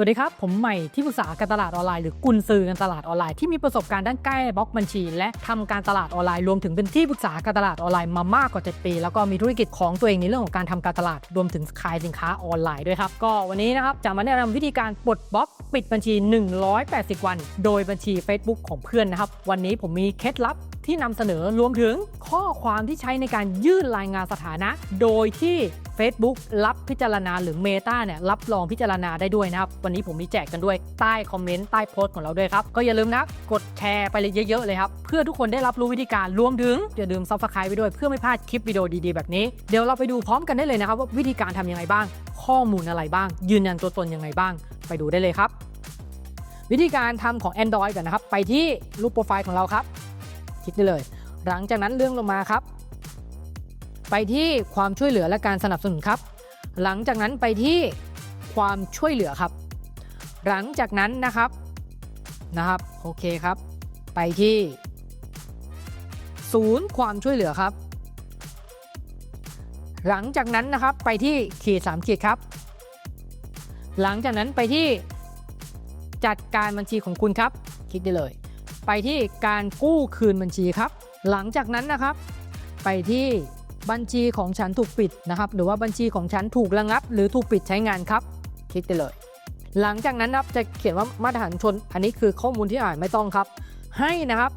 สวัสดีครับ ผมใหม่ที่ปรึกษาการตลาดออนไลน์หรือกุนซือการตลาดออนไลน์ที่มีประสบการณ์ด้านใกล้บล็อกบัญชี และทำการตลาดออนไลน์รวมถึงเป็นที่ปรึกษาการตลาดออนไลน์มามากกว่า 7 ปี แล้วก็มีธุรกิจของตัวเองในเรื่องของการทำการตลาดรวมถึงขายสินค้าออนไลน์ด้วยครับ ก็วันนี้นะครับจะมาแนะนำวิธีการปลดบล็อกปิดบัญชี 180 วัน โดยบัญชี Facebook ของเพื่อนนะครับวันนี้ผมมีเคล็ดลับ ที่นำเสนอรวมถึงข้อความที่ใช้ในการยื่นรายงานสถานะ โดยที่ Facebook รับพิจารณาหรือ Meta เนี่ยรับรองพิจารณาได้ด้วยนะครับ วันนี้ผมมีแจกกันด้วยใต้คอมเมนต์ใต้โพสต์ของเราด้วยครับ ก็อย่าลืมนะ กดแชร์ไปเลยเยอะๆเลยครับ เพื่อทุกคนได้รับรู้วิธีการรวมถึง อย่าลืมซับสไครต์ไปด้วยเพื่อไม่พลาดคลิปวิดีโอดีๆแบบนี้ เดี๋ยวเราไปดูพร้อมกันได้เลยนะครับว่าวิธีการทำยังไงบ้าง ข้อมูลอะไรบ้าง ยืนยันตัวตนยังไงบ้าง ไปดูได้เลยครับ วิธีการทำของ Android ก่อนนะครับไปที่รูปโปรไฟล์ของเราครับ คลิกได้เลย หลังจากนั้นเลื่อนลงมาครับ ไปที่ความช่วยเหลือและการสนับสนุนครับ หลังจากนั้นไปที่ความช่วยเหลือครับ หลังจากนั้นนะครับนะครับโอเคครับ ไปที่ ศูนย์ความช่วยเหลือครับ หลังจากนั้นนะครับไปที่ขีดสามขีดครับ หลังจากนั้นไปที่จัดการบัญชีของคุณครับ คลิกได้เลย ไปที่การกู้คืนบัญชีครับ หลังจากนั้นนะครับ ไปที่บัญชีของฉันถูกปิดนะครับ หรือว่าบัญชีของฉันถูกระงับ หรือถูกปิดใช้งานครับ คลิกได้เลย หลังจากนั้นนะครับจะเขียนว่ามาตรฐานชน อันนี้คือข้อมูลที่อ่านไม่ต้องครับ ให้นะครับ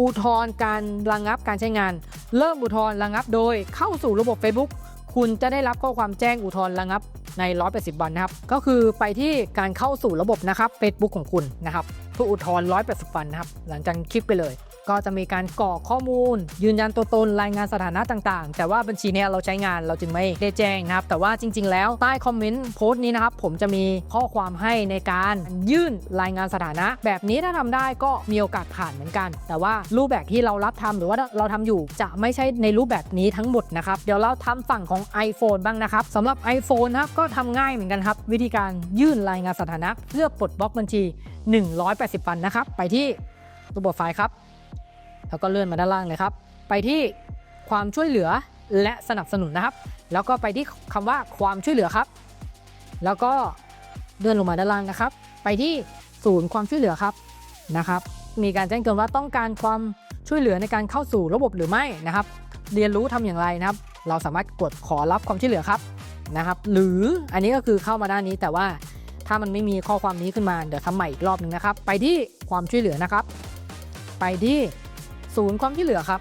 อุทธรณ์การระงับการใช้งาน เริ่มอุทธรณ์ระงับโดยเข้าสู่ระบบ Facebook คุณจะได้รับข้อความแจ้งอุทธรณ์ระงับ ใน 180 วันนะครับ ก็คือไปที่การเข้าสู่ระบบนะครับ Facebook ของคุณนะครับเพื่ออุทธรณ์180 วันนะครับ หลังจากคลิกไปเลย ก็จะมีการกรอกข้อมูล ยืนยันตัวตนรายงานสถานะต่างๆ แต่ว่าบัญชีเนี้ยเราใช้งานเราจึงไม่ได้แจ้งนะครับ แต่ว่าจริง ๆ แล้วใต้คอมเมนต์โพสต์นี้นะครับผมจะมีข้อความให้ในการยื่นรายงานสถานะ แบบนี้ถ้าทำได้ก็มีโอกาสผ่านเหมือนกัน แต่ว่ารูปแบบที่เรารับทำหรือว่าเราทำอยู่จะไม่ใช่ในรูปแบบนี้ทั้งหมดนะครับเดี๋ยวเราทำฝั่งของ iPhone บ้างนะครับสำหรับ iPhone นะครับก็ทำง่ายเหมือนกันครับวิธีการยื่นรายงานสถานะ เพื่อปลดบล็อกบัญชี 180 วันนะครับ ไปที่ตัวบทไฟล์ครับ แล้วก็เลื่อนมาด้านล่างเลยครับ ไปที่ความช่วยเหลือและสนับสนุนนะครับ แล้วก็ไปที่คำว่าความช่วยเหลือครับ แล้วก็เลื่อนลงมาด้านล่างนะครับ ไปที่ศูนย์ความช่วยเหลือครับนะครับ มีการแจ้งเตือนว่าต้องการความช่วยเหลือในการเข้าสู่ระบบหรือไม่นะครับ เรียนรู้ทำอย่างไรนะครับ เราสามารถกดขอรับความช่วยเหลือครับนะครับ หรืออันนี้ก็คือเข้ามาด้านนี้แต่ว่าถ้ามันไม่มีข้อความนี้ขึ้นมาเดี๋ยวทำใหม่อีกรอบหนึ่งนะครับ ไปที่ความช่วยเหลือนะครับ ไปที่ ศูนย์ความช่วยเหลือครับ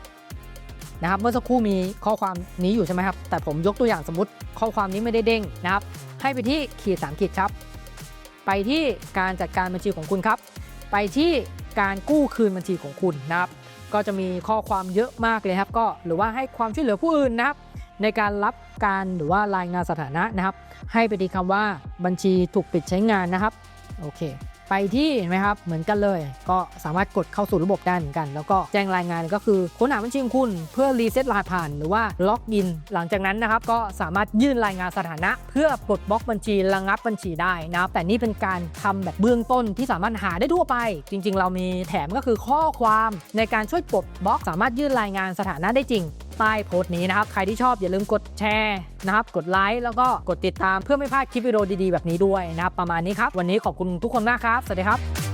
นะครับเมื่อสักครู่มีข้อความนี้อยู่ใช่ไหมครับแต่ผมยกตัวอย่างสมมติข้อความนี้ไม่ได้เด้งนะครับ ให้ไปที่ขีดสามขีดครับ ไปที่การจัดการบัญชีของคุณครับ ไปที่การกู้คืนบัญชีของคุณนะครับ ก็จะมีข้อความเยอะมากเลยครับ ก็หรือว่าให้ความช่วยเหลือผู้อื่นนะครับ ในการรับการหรือว่ารายงานสถานะนะครับ ให้ไปที่คำว่าบัญชีถูกปิดใช้งานนะครับโอเค ไปที่เห็นไหมครับเหมือนกันเลย ก็สามารถกดเข้าสู่ระบบได้เหมือนกัน แล้วก็แจ้งรายงานก็คือค้นหาบัญชีของคุณเพื่อรีเซ็ตรหัสผ่านหรือว่าล็อกอิน หลังจากนั้นนะครับก็สามารถยื่นรายงานสถานะ เพื่อปลดบล็อกบัญชีระงับบัญชีได้นะครับแต่นี่เป็นการทำแบบเบื้องต้นที่สามารถหาได้ทั่วไป จริง ๆ เรามีแถมก็คือข้อความในการช่วยปลดบล็อก สามารถยื่นรายงานสถานะได้จริง ใต้โพสต์นี้นะครับ ใครที่ชอบอย่าลืมกดแชร์นะครับ กดไลค์แล้วก็กดติดตามเพื่อไม่พลาดคลิปวิดีโอดีๆแบบนี้ด้วยนะครับ ประมาณนี้ครับ วันนี้ขอบคุณทุกคนมากครับ สวัสดีครับ